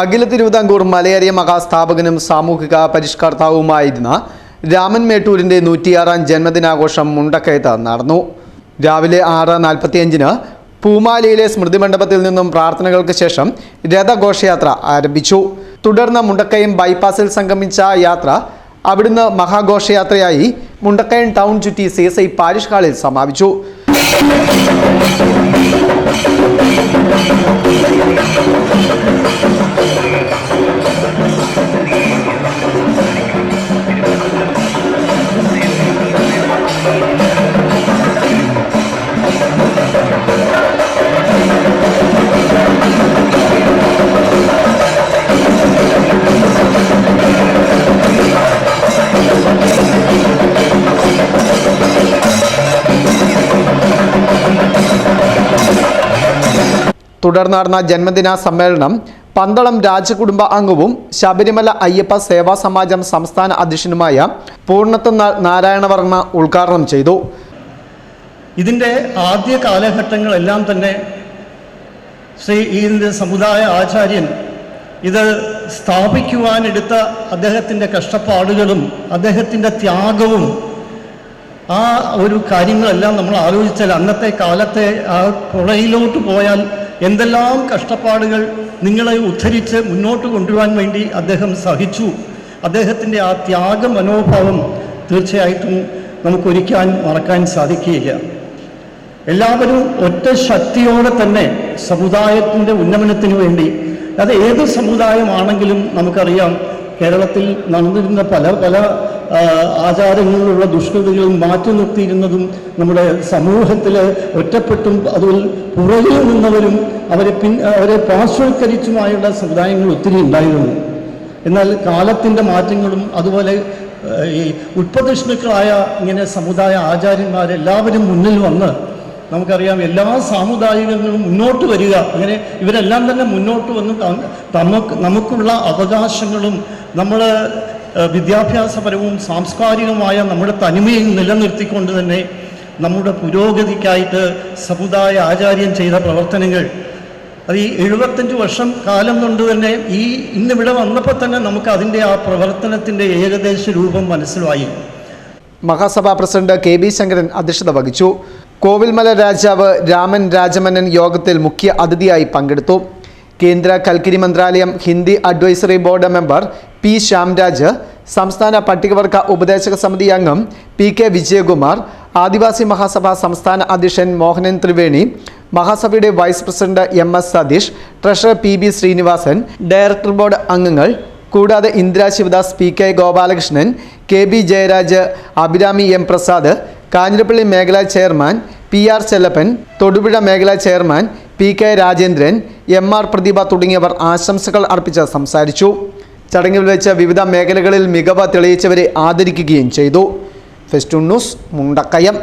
അഖില തിരുവിതാംകൂർ മലയാളിയ മഹാസ്ഥാപകനും സാമൂഹിക പരിഷ്കർത്താവുമായിരുന്ന രാമൻ മേട്ടൂരിന്റെ നൂറ്റിയാറാം ജന്മദിനാഘോഷം മുണ്ടക്കയത്ത് നടന്നു. രാവിലെ ആറ് നാൽപ്പത്തിയഞ്ചിന് പൂമാലിയിലെ സ്മൃതി മണ്ഡപത്തിൽ നിന്നും പ്രാർത്ഥനകൾക്ക് ശേഷം രഥഘോഷയാത്ര ആരംഭിച്ചു. തുടർന്ന് മുണ്ടക്കയം ബൈപ്പാസിൽ സംഗമിച്ച യാത്ര അവിടുന്ന് മഹാഘോഷയാത്രയായി മുണ്ടക്കയം ടൗൺ ചുറ്റി സി എസ് ഐ പാരിഷ് ഹാളിൽ സമാപിച്ചു. തുടർന്ന് നടന്ന ജന്മദിന സമ്മേളനം പന്തളം രാജകുടുംബ അംഗവും ശബരിമല അയ്യപ്പ സേവാ സമാജം സംസ്ഥാന അധ്യക്ഷനുമായ പൂർണത്തുനാൾ നാരായണവർമ്മ ഉദ്ഘാടനം ചെയ്തു. ഇതിന്റെ ആദ്യ കാലഘട്ടങ്ങളെല്ലാം തന്നെ ശ്രീ ഇതിന്റെ സമുദായ ആചാര്യൻ ഇത് സ്ഥാപിക്കുവാനെടുത്ത അദ്ദേഹത്തിന്റെ കഷ്ടപ്പാടുകളും അദ്ദേഹത്തിന്റെ ത്യാഗവും ആ ഒരു കാര്യങ്ങളെല്ലാം നമ്മൾ ആലോചിച്ചാൽ അന്നത്തെ കാലത്തെ ആ പുഴയിലോട്ട് പോയാൽ എന്തെല്ലാം കഷ്ടപ്പാടുകൾ നിങ്ങളെ ഉദ്ധരിച്ച് മുന്നോട്ട് കൊണ്ടുവരാൻ വേണ്ടി അദ്ദേഹം സഹിച്ചു. അദ്ദേഹത്തിന്റെ ആ ത്യാഗ മനോഭാവം തീർച്ചയായിട്ടും നമുക്കൊരിക്കാൻ മറക്കാൻ സാധിക്കുകയില്ല. എല്ലാവരും ഒറ്റ ശക്തിയോടെ തന്നെ സമുദായത്തിന്റെ ഉന്നമനത്തിന് വേണ്ടി അത് ഏത് സമുദായമാണെങ്കിലും നമുക്കറിയാം കേരളത്തിൽ നടന്നിരുന്ന പല പല ആചാരങ്ങളിലുള്ള ദുഷ്കൃതികളും മാറ്റി നിർത്തിയിരുന്നതും നമ്മുടെ സമൂഹത്തിൽ ഒറ്റപ്പെട്ടും അതിൽ പുറകിൽ നിന്നവരും അവരെ പിൻ അവരെ പാർശ്വവൽക്കരിച്ചുമായുള്ള സമുദായങ്ങൾ ഒത്തിരി ഉണ്ടായിരുന്നു. എന്നാൽ കാലത്തിന്റെ മാറ്റങ്ങളും അതുപോലെ ഈ ഉൽപ്രദക്ഷിണുക്കളായ ഇങ്ങനെ സമുദായ ആചാര്യന്മാരെല്ലാവരും മുന്നിൽ വന്ന് നമുക്കറിയാം എല്ലാ സാമുദായികങ്ങളും മുന്നോട്ട് വരിക. അങ്ങനെ ഇവരെല്ലാം തന്നെ മുന്നോട്ട് വന്ന് നമുക്ക് നമുക്കുള്ള അവകാശങ്ങളും നമ്മൾ വിദ്യാഭ്യാസപരവും സാംസ്കാരികവുമായ നമ്മുടെ തനിമയും നിലനിർത്തിക്കൊണ്ട് തന്നെ നമ്മുടെ പുരോഗതിക്കായിട്ട് സമുദായ ആചാര്യം ചെയ്ത പ്രവർത്തനങ്ങൾ. അത് ഈ എഴുപത്തഞ്ച് വർഷം കാലം കൊണ്ട് തന്നെ ഈ ഇന്നിവിടെ വന്നപ്പോൾ തന്നെ നമുക്ക് അതിന്റെ ആ പ്രവർത്തനത്തിന്റെ ഏകദേശ രൂപം മനസ്സിലായി. മഹാസഭാ പ്രസിഡന്റ് കെ ബി ശങ്കരൻ അധ്യക്ഷത വഹിച്ചു. കോവിൽമല രാജാവ് രാമൻ രാജമന്നൻ യോഗത്തിൽ മുഖ്യ അതിഥിയായി പങ്കെടുത്തു. കേന്ദ്ര കൽക്കരി മന്ത്രാലയം Hindi advisory board member P Shyamraj സംസ്ഥാന പട്ടികവർഗ ഉപദേശക സമിതി അംഗം പി കെ വിജയകുമാർ ആദിവാസി മഹാസഭ സംസ്ഥാന അധ്യക്ഷൻ Mohanan Triveni മഹാസഭയുടെ vice president M S Satheesh treasurer P B Srinivasan director board അംഗങ്ങൾ കൂടാതെ Indira Sivadas P K Gopalakrishnan K B Jayaraj Abhirami M Prasad Kanjirappally മേഖലാ chairman P R Chellappan Thodupuzha മേഖലാ chairman P K Rajendran M R Prathibha തുടങ്ങിയവർ ആശംസകൾ അർപ്പിച്ച് സംസാരിച്ചു. ചടങ്ങിൽ വെച്ച് വിവിധ മേഖലകളിൽ മികവ് തെളിയിച്ചവരെ ആദരിക്കുകയും ചെയ്തു. Festoon news Mundakayam.